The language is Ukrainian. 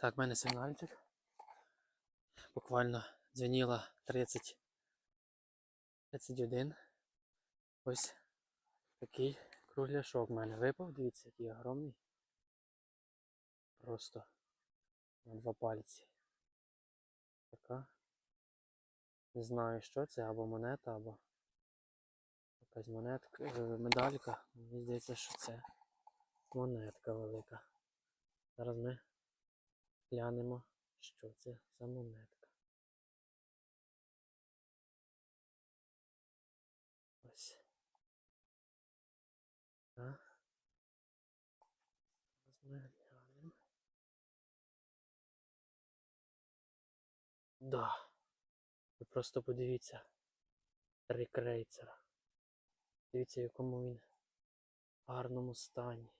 Так, в мене сигнальчик. Буквально дзвеніло 30. 31. Ось такий кругляшок в мене випав. Дивіться, який огромний. Просто на два пальці. Така. Не знаю, що це, або монета, або якась монетка, е, медалька. Мені здається, що це монетка велика. Зараз ми глянемо, що це за монетка. Ось. Так. Ми глянемо. Да. Ви просто подивіться. Три крейцера. Дивіться, в якому він гарному стані.